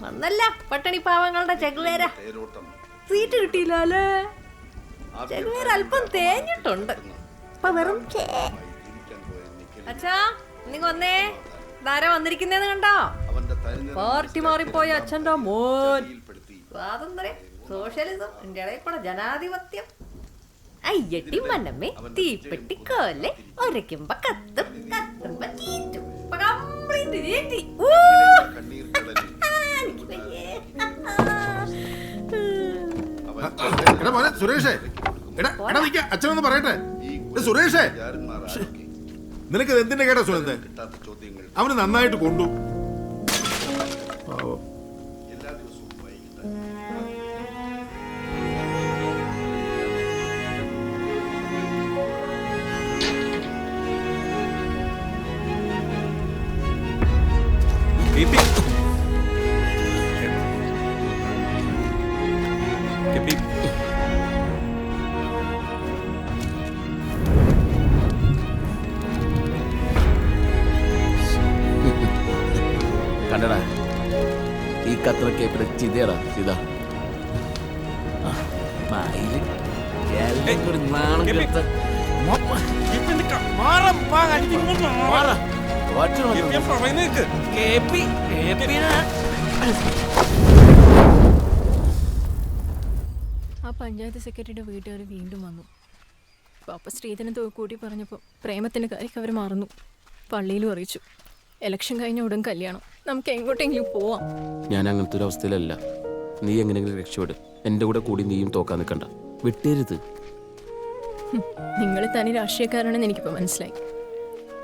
വന്നല്ല പട്ടണി പാവങ്ങളുടെ Che Guevara seat കിട്ടിയില്ലേ Che Guevara അല്പം തേഞ്ഞിട്ടുണ്ട്. ഇപ്പൊ വെറും അച്ഛാ നിങ്ങൾ വന്നേ. ധാര വന്നിരിക്കുന്നേന്ന് കണ്ടോ? പാർട്ടി മാറിപ്പോയ അച്ഛന്റെ മോൻ. സ്വാതന്ത്ര്യം. സോഷ്യലിസം. ഇന്ത്യയുടെ കൂടെ ജനാധിപത്യം. അയ്യട്ടി മനമേ തീപ്പെട്ടി കോലെ ഒരയ്ക്കുമ്പോ കത്തും കത്തുമ്പോ ചീറ്റും. കംപ്ലീറ്റ് ചീറ്റി. ഊ! എടാ മോനെ സുരേഷേ. എടാ എടാ നിക്ക അച്ഛനൊന്ന് പറയട്ടെ. എടാ, സുരേഷേ. നിനക്ക് ഇത് എന്തിന്റെ കേട്ടാ ചോദ്യങ്ങൾ അവന് നന്നായിട്ട് കൊണ്ടു. ദിവസവും വൈകിട്ട് Keep it. കേപ്പി, കേപ്പിനാ. ആ പഞ്ചായത്ത് സെക്രട്ടറിയുടെ വീട്ടുകാർ വീണ്ടും വന്നു. പാപ്പ സ്ത്രീധനം തുക കൂട്ടി പറഞ്ഞപ്പോൾ പ്രേമത്തിന്റെ കാര്യം അവർ മറന്നു. പള്ളിയിലും അറിയിച്ചു. എലക്ഷൻ കഴിഞ്ഞ ഉടൻ കല്യാണം. നമുക്ക് എങ്ങോട്ടെങ്കിലും പോവാം. ഞാൻ അങ്ങനത്തെ ഒരു അവസ്ഥയിലല്ല നീ എങ്ങനെയെങ്കിലും രക്ഷപ്പെടും. എന്റെ കൂടെ കൂടി നീയും തോക്കാൻ നിൽക്കണ്ട. വിട്ടേരുത്. നിങ്ങൾ തനി രാഷ്ട്രീയക്കാരാണെന്ന് എനിക്കിപ്പോൾ മനസ്സിലായി.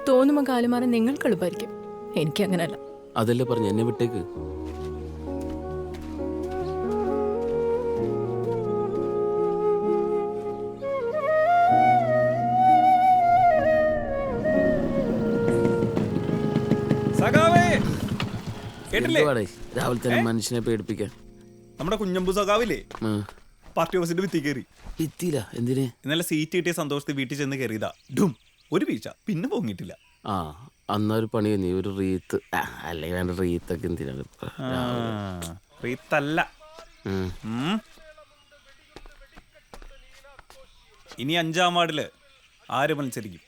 തോന്നുമ്പോൾ കാലുമാറി നിങ്ങൾക്ക് എളുപ്പമായിരിക്കും എനിക്ക് അങ്ങനല്ല അതല്ലേ പറഞ്ഞു എന്നെ വിട്ടേക്ക്? കേട്ടില്ലേ? രാവിലെ തന്നെ മനുഷ്യനെ പേടിപ്പിക്കാൻ. നമ്മുടെ കുഞ്ഞമ്പു സഖാവില്ലേ? പാർട്ടി ഓഫീസിന്റെ ഭിത്തി കയറി. ഭിത്തിയില്ല എന്തിന്? ഇന്നലെ സീറ്റ് കിട്ടിയ സന്തോഷത്തിൽ വീട്ടിൽ ചെന്ന് കയറിയതാ. ഡും ഒരു വീഴ്ച. പിന്നെ പോങ്ങിട്ടില്ല ആ അന്നൊരു പണി നീ ഒരു റീത്ത്. അല്ലെങ്കിൽ വേണ്ട റീത്തൊക്കെ എന്തിനാണ്? റീത്തല്ല. ഇനി അഞ്ചാം വാർഡിൽ ആര് മത്സരിക്കും?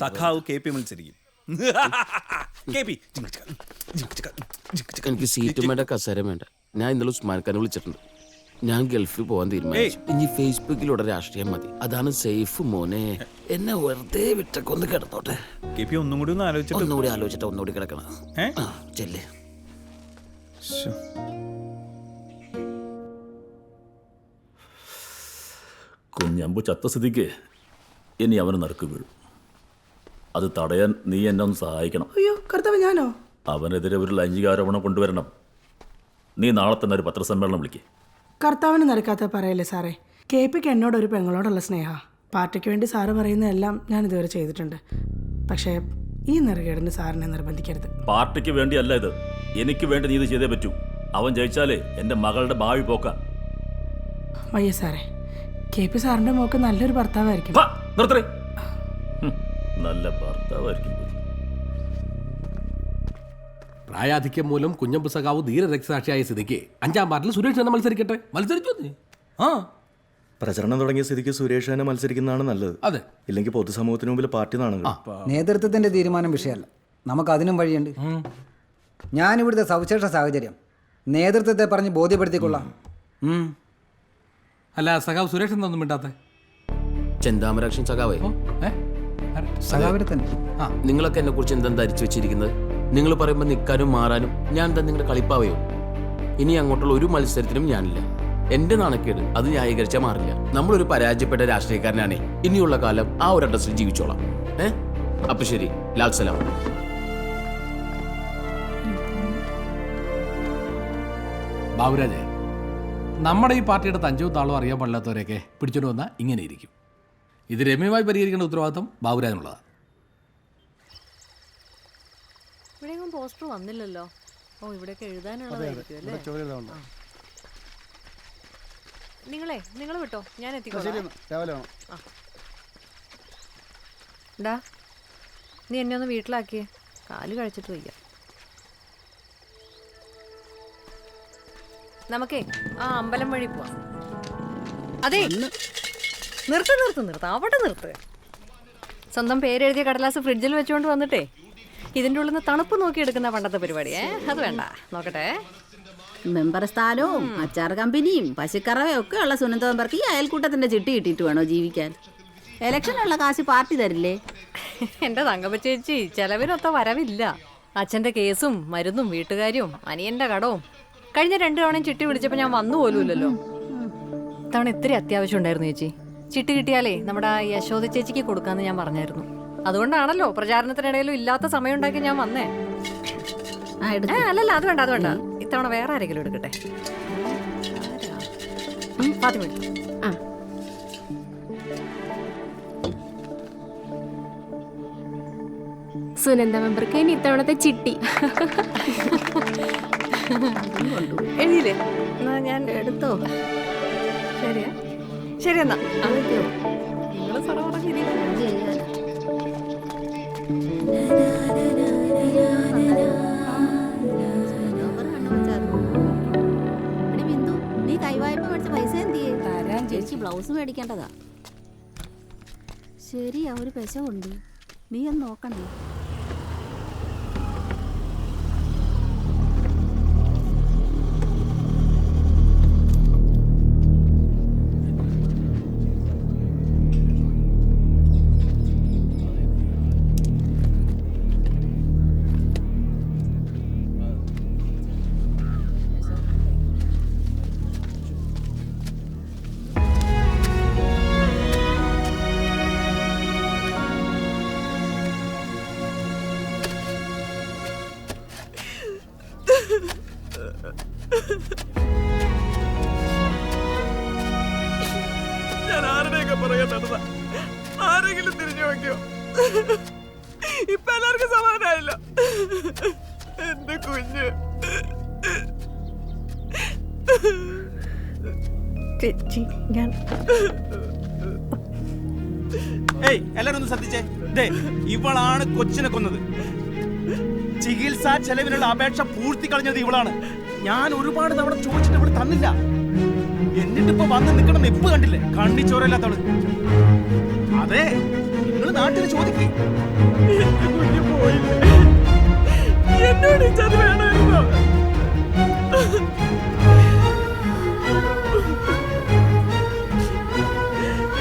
സഖാവ് കെ പി മത്സരിക്കും. എനിക്ക് സീറ്റും വേണ്ട കസേരം വേണ്ട. ഞാൻ ഇന്നലെ ഉസ്മാൻഖാനെ വിളിച്ചിട്ടുണ്ട്. ഞാൻ ഗൾഫിൽ പോകാൻ തീരുമാനിച്ചു. ഇനി ഫേസ്ബുക്കിലൂടെ രാഷ്ട്രീയം മതി. അതാണ് സേഫ് മോനെ. എന്നെ വെറുതെ വിട്ടൊക്കെ ഒന്ന് കിടന്നോട്ടെ. കെ പി ഒന്നും കൂടി ഒന്ന് ആലോചിച്ചിട്ട് ഒന്നുകൂടി ആലോചിച്ചിട്ട് ഒന്നുകൂടി കിടക്കണം. ചെല്ലേ. കുഞ്ഞമ്പു ചത്ത സ്ഥിതിക്ക് ഇനി അവന് നറുക്ക് വീഴും. അത് തടയാൻ നീ എന്നെ ഒന്ന് സഹായിക്കണം. അയ്യോ കർത്താവ് ഞാനോ? അവനെതിരെ ഒരു ലൈംഗികാരോപണം കൊണ്ടുവരണം. നീ നാളെ തന്നെ ഒരു പത്രസമ്മേളനം വിളിക്കേ. കർത്താവിന് നിരക്കാത്ത പറയല്ലേ സാറേ? കെ പിക്ക് എന്നോട് ഒരു പെങ്ങളോടുള്ള സ്നേഹ. പാർട്ടിക്ക് വേണ്ടി സാറ് പറയുന്നതെല്ലാം ഞാൻ ഇതുവരെ ചെയ്തിട്ടുണ്ട്. പക്ഷേ ഈ നിറകേടിന് സാറിനെ നിർബന്ധിക്കരുത്. പാർട്ടിക്ക് വേണ്ടിയല്ല ഇത്. എനിക്ക് വേണ്ടി നീ ഇത് ചെയ്തേ പറ്റൂ. അവൻ ജയിച്ചാലേ എന്റെ മകളുടെ ഭാവി പോക്ക. വയ്യ സാറേ. കെ പി സാറിന്റെ മോക്ക് നല്ലൊരു ഭർത്താവായിരിക്കും. നിർത്തേ നല്ല ഭർത്താവായിരിക്കും പ്രായാധിക്യം മൂലം കുഞ്ഞമ്പ് സഖാവ് ധീര രക്തസാക്ഷിയായ സ്ഥിതിക്ക് അഞ്ചാം വാർഡിൽ സുരേഷ് തന്നെ മത്സരിക്കട്ടെ? മത്സരിച്ചു നീ? ആ. പ്രചരണം തുടങ്ങിയ സ്ഥിതിക്ക് സുരേഷ് തന്നെ മത്സരിക്കുന്നതാണ് നല്ലത്. അതെ. ഇല്ലെങ്കിൽ പൊതുസമൂഹത്തിന് മുമ്പിൽ പാർട്ടി നാണങ്ങൾ. നേതൃത്വത്തിന്റെ തീരുമാനം വിഷയമല്ല. നമുക്ക് അതിനും വഴിയുണ്ട്. ഞാനിവിടുത്തെ സവിശേഷ സാഹചര്യം. നേതൃത്വത്തെ പറഞ്ഞ് ബോധ്യപ്പെടുത്തിക്കൊള്ളാം. അല്ല സഖാവ് സുരേഷ് എന്തൊന്നും മിണ്ടാത്ത? ചെന്താമരാക്ഷൻ സഖാവേ. സഖാവിനെ തന്നെ നിങ്ങളൊക്കെ എന്നെ കുറിച്ച് എന്താ ധരിച്ചു വെച്ചിരിക്കുന്നത്? നിങ്ങൾ പറയുമ്പോൾ നിൽക്കാനും മാറാനും ഞാൻ എന്താ നിങ്ങളുടെ കളിപ്പാവയോ? ഇനി അങ്ങോട്ടുള്ള ഒരു മത്സരത്തിനും ഞാനില്ല. എന്റെ നാണക്കേട് അത് ന്യായീകരിച്ചാൽ മാറില്ല. നമ്മളൊരു പരാജയപ്പെട്ട രാഷ്ട്രീയക്കാരനാണേ. ഇനിയുള്ള കാലം ആ ഒരു അഡ്രസ്സിൽ ജീവിച്ചോളാം. ഏ? അപ്പൊ ശരി. ലാൽ സലാം. ബാബുരാജെ നമ്മുടെ ഈ പാർട്ടിയുടെ തഞ്ചവും താളവും അറിയാൻ പാടില്ലാത്തവരെയൊക്കെ പിടിച്ചോണ്ട് വന്നാൽ ഇങ്ങനെ ഇരിക്കും. ഇത് രമ്യമായി പരിഹരിക്കേണ്ട ഉത്തരവാദിത്വം ബാബുരാജനുള്ളതാണ്. ഇവിടെയെങ്കിലും പോസ്റ്റർ വന്നില്ലല്ലോ. ഓ ഇവിടെയൊക്കെ എഴുതാനുള്ളതായിരിക്കും അല്ലേ? നിങ്ങളെ നിങ്ങൾ വിട്ടോ? ഞാൻ എത്തിക്കോളാം. ഡാ നീ എന്നെ ഒന്ന് വീട്ടിലാക്കിയേ. കാൽ കഴിച്ചിട്ട് വയ്യ. നമുക്കേ ആ അമ്പലം വഴി പോവാം. അതെ. നിർത്ത് നിർത്ത് നിർത്ത്. അവിടെ നിർത്ത്. സ്വന്തം പേരെഴുതിയ കടലാസ് ഫ്രിഡ്ജിൽ വെച്ചുകൊണ്ട് വന്നിട്ടേ ഇതിന്റെ ഉള്ളിൽ നിന്ന് തണുപ്പ് നോക്കിയെടുക്കുന്ന പണ്ടത്തെ പരിപാടി. അത് വേണ്ട. നോക്കട്ടെ. മെമ്പർ സ്ഥാനവും അച്ചാർ കമ്പനിയും പശുക്കറവയും ഒക്കെ ഉള്ള സുനന്ദ മെമ്പർക്ക് ഈ അയൽക്കൂട്ടത്തിന്റെ ചിട്ടി കിട്ടിയിട്ട് വേണോ ജീവിക്കാൻ? ഇലക്ഷനുള്ള കാശ് പാർട്ടി തരില്ലേ? എന്റെ തങ്കമ്മ ചേച്ചി ചെലവിനൊത്ത വരവില്ല. അച്ഛന്റെ കേസും മരുന്നും വീട്ടുകാരും അനിയന്റെ കടവും. കഴിഞ്ഞ രണ്ടു തവണയും ചിട്ടി വിളിച്ചപ്പോൾ ഞാൻ വന്നു പോലുമില്ലല്ലോ. ഇത്തവണ ഇത്തിരി അത്യാവശ്യം ഉണ്ടായിരുന്നു ചേച്ചി. ചിട്ടി കിട്ടിയാലേ നമ്മുടെ യശോദ ചേച്ചിക്ക് കൊടുക്കാന്ന് ഞാൻ പറഞ്ഞായിരുന്നു. അതുകൊണ്ടാണല്ലോ പ്രചാരണത്തിനിടയിലും ഇല്ലാത്ത സമയം ഉണ്ടാക്കി ഞാൻ വന്നേ. ആ അല്ലല്ല അത് വേണ്ട അത് വേണ്ട. ഇത്തവണ വേറെ ആരെങ്കിലും എടുക്കട്ടെ. ഉം, ഫാത്തിമ. എടുത്തു. ആ. സുനന്ദ മെമ്പർക്ക് ഇനി ഇത്തവണത്തെ ചിട്ടി. എഴുതിയില്ലേ? എന്നാ ഞാൻ എടുത്തോ ശരിയാ. ശരി എന്നാ നീ കൈവായ്പ മേടിച്ച പൈസ എന്തിയേ തരാൻ ചേച്ചി. ബ്ലൗസ് മേടിക്കേണ്ടതാ. ശരിയാ ഒരു പെശ ഉണ്ട് നീ ഒന്ന് നോക്കണ്ടേ ആരെങ്കിലും തിരിഞ്ഞു നോക്കിയോ? ഇപ്പൊ എല്ലാവർക്കും സമാധാനായില്ല എന്റെ കുഞ്ഞ്. ചേച്ചി ഞാൻ ഏയ് എല്ലാരും ഒന്ന് ശ്രദ്ധിച്ചേ. ദേ ഇവളാണ് കൊച്ചിനെ കൊന്നത്. ചികിത്സാ ചെലവിനുള്ള അപേക്ഷ പൂർത്തി കളഞ്ഞത് ഇവളാണ്. ഞാൻ ഒരുപാട് തവണ ചോദിച്ചിട്ട് ഇവിടെ തന്നില്ല. എന്നിട്ടിപ്പോ ഇപ്പൊ വന്ന് നിൽക്കണം എപ്പ് കണ്ടില്ലേ? കണ്ണി ചോരല്ലാത്തവൾ അതെ നിങ്ങൾ നാട്ടിൽ ചോദിക്കേ.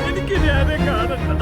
എനിക്ക് ഞാനെ കാണണ്ട.